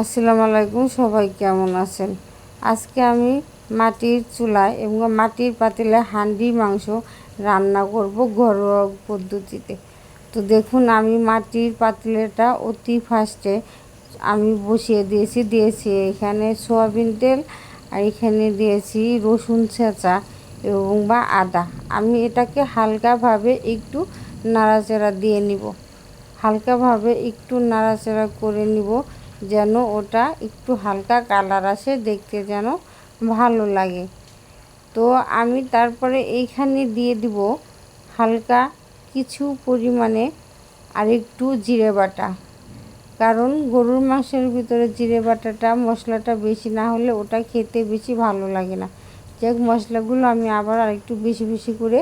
আসসালামু আলাইকুম, সবাই কেমন আছেন? আজকে আমি মাটির চুলায় এবং মাটির পাতিলে হান্ডি মাংস রান্না করব ঘরোয়া পদ্ধতিতে। তো দেখুন, আমি মাটির পাতিলেটা অতি ফার্স্টে আমি বসিয়ে দিয়েছি। দিয়েছি এখানে সোয়াবিন তেল আর এখানে দিয়েছি রসুন ছেঁচা এবং বা আদা। আমি এটাকে হালকাভাবে একটু নাড়াচাড়া দিয়ে নিব। হালকাভাবে একটু নাড়াচাড়া করে নিব। যেন ওটা একটু হালকা কালার আসে, দেখতে যেন ভালো লাগে। তো আমি তারপরে এইখানে দিয়ে দিব হালকা কিছু পরিমাণে আর একটু জিরে বাটা। কারণ গরুর মাংসের ভিতরে জিরে বাটাটা, মশলাটা বেশি না হলে ওটা খেতে বেশি ভালো লাগে না। যাক, মশলাগুলো আমি আবার আর একটু বেশি বেশি করে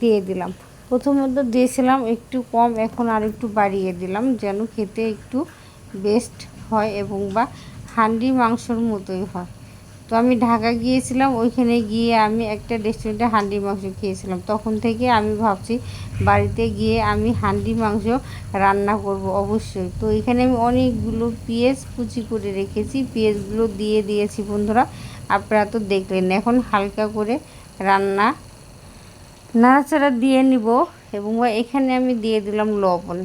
দিয়ে দিলাম। প্রথমত দিয়েছিলাম একটু কম, এখন আর একটু বাড়িয়ে দিলাম যেন খেতে একটু বেস্ট হয় এবং বা হান্ডি মাংসর মতোই হয়। তো আমি ঢাকা গিয়েছিলাম, ওইখানে গিয়ে আমি একটা রেস্টুরেন্টে হান্ডি মাংস খেয়েছিলাম। তখন থেকে আমি ভাবছি, বাড়িতে গিয়ে আমি হান্ডি মাংস রান্না করব অবশ্যই। তো এখানে আমি অনেকগুলো পেঁয়াজ কুচি করে রেখেছি। পেঁয়াজগুলো দিয়ে দিয়েছি বন্ধুরা, আপনারা তো দেখলেন। এখন হালকা করে রান্না নাড়াচাড়া দিয়ে নিব এবং এখানে আমি দিয়ে দিলাম লবণ।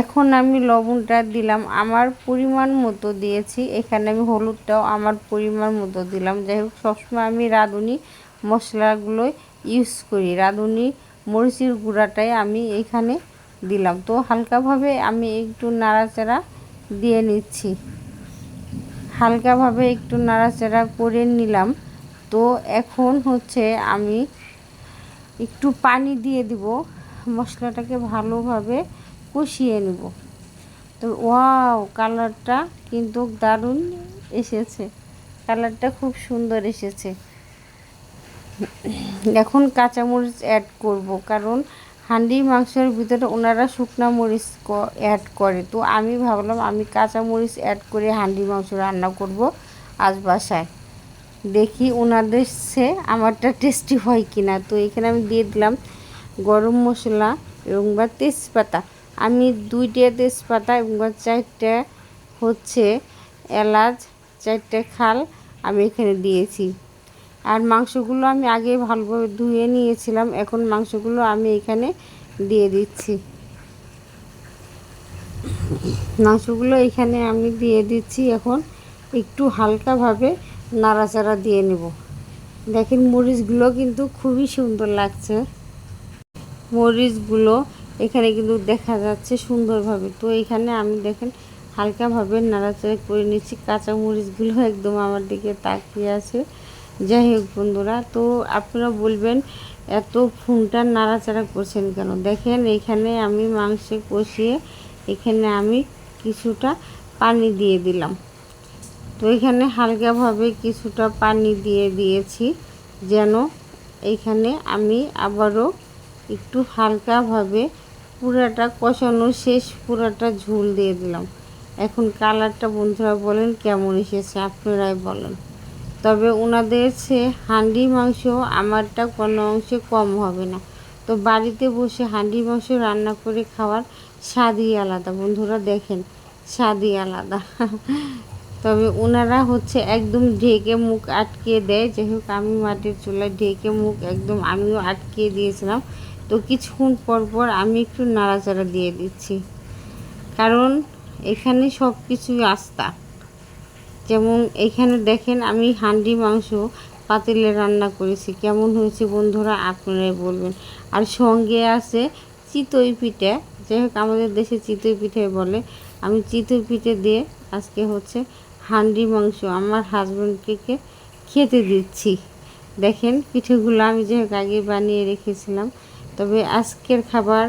এখন আমি লবণটা দিলাম, আমার পরিমাণ মতো দিয়েছি। এখানে আমি হলুদটাও আমার পরিমাণ মতো দিলাম। যাই হোক, সবসময় আমি রাঁধুনি মশলাগুলো ইউজ করি। রাঁধুনি মরিচের গুঁড়াটাই আমি এখানে দিলাম। তো হালকাভাবে আমি একটু নাড়াচাড়া দিয়ে নিচ্ছি। হালকাভাবে একটু নাড়াচাড়া করে নিলাম। তো এখন হচ্ছে আমি একটু পানি দিয়ে দিব। মশলাটাকে ভালোভাবে কষিয়ে নেব। তো ওয়াও, কালারটা কিন্তু দারুণ এসেছে। কালারটা খুব সুন্দর এসেছে। এখন কাঁচামরিচ অ্যাড করব, কারণ হান্ডি মাংসের ভিতরে ওনারা শুকনো মরিচ অ্যাড করে। তো আমি ভাবলাম আমি কাঁচামরিচ অ্যাড করে হান্ডি মাংস রান্না করব আজ বাসায়। দেখি ওনাদের সে আমারটা টেস্টি হয় কিনা। তো এখানে আমি দিয়ে দিলাম গরম মশলা এবং বা তেজপাতা। আমি দুইটা তেজপাতা, এবং চারটে হচ্ছে এলাচ, চারটে খাল আমি এখানে দিয়েছি। আর মাংসগুলো আমি আগে ভালোভাবে ধুয়ে নিয়েছিলাম, এখন মাংসগুলো আমি এখানে দিয়ে দিচ্ছি। মাংসগুলো এখানে আমি দিয়ে দিচ্ছি, এখন একটু হালকাভাবে নাড়াচাড়া দিয়ে নেব। দেখেন মরিচগুলো কিন্তু খুবই সুন্দর লাগছে। মরিচগুলো এখানে কিন্তু দেখা যাচ্ছে সুন্দরভাবে। তো এখানে আমি দেখেন হালকাভাবে নাড়াচাড়া করে নিচ্ছি। কাঁচা মরিচগুলো একদম আমার দিকে তাকিয়ে আছে। যাই হোক বন্ধুরা, তো আপনারা বলবেন, এত ফোনটা নাড়াচাড়া করছেন কেন? দেখেন এখানে আমি মাংসে কষিয়ে এখানে আমি কিছুটা পানি দিয়ে দিলাম। তো এখানে হালকাভাবে কিছুটা পানি দিয়ে দিয়েছি, যেন এখানে আমি আবারও একটু হালকাভাবে পুরাটা কষানো শেষ, পুরাটা ঝুল দিয়ে দিলাম। এখন কালারটা বন্ধুরা বলেন কেমন এসেছে, আপনারাই বলেন। তবে ওনাদের সে হান্ডি মাংস আমারটা কোনো অংশে কম হবে না। তো বাড়িতে বসে হান্ডি মাংস রান্না করে খাওয়ার স্বাদই আলাদা। বন্ধুরা দেখেন, স্বাদই আলাদা। তবে ওনারা হচ্ছে একদম ঢেকে মুখ আটকে দেয়। যাই হোক, আমি মাটির চুলায় ঢেকে মুখ একদম আমিও আটকে দিয়েছিলাম। তো কিছুক্ষণ পর পর আমি একটু নাড়াচাড়া দিয়ে দিচ্ছি। কারণ এখানে সব কিছুই আস্তা। যেমন এখানে দেখেন আমি হান্ডি মাংস পাতিলে রান্না করেছি। কেমন হয়েছে বন্ধুরা আপনারাই বলবেন। আর সঙ্গে আছে চিতই পিঠে। যাই হোক, আমাদের দেশে চিতই পিঠে বলে। আমি চিতই পিঠে দিয়ে আজকে হচ্ছে হান্ডি মাংস আমার হাজব্যান্ডকে খেতে দিচ্ছি। দেখেন পিঠেগুলো আমি যে আগে বানিয়ে রেখেছিলাম। তবে আজকের খাবার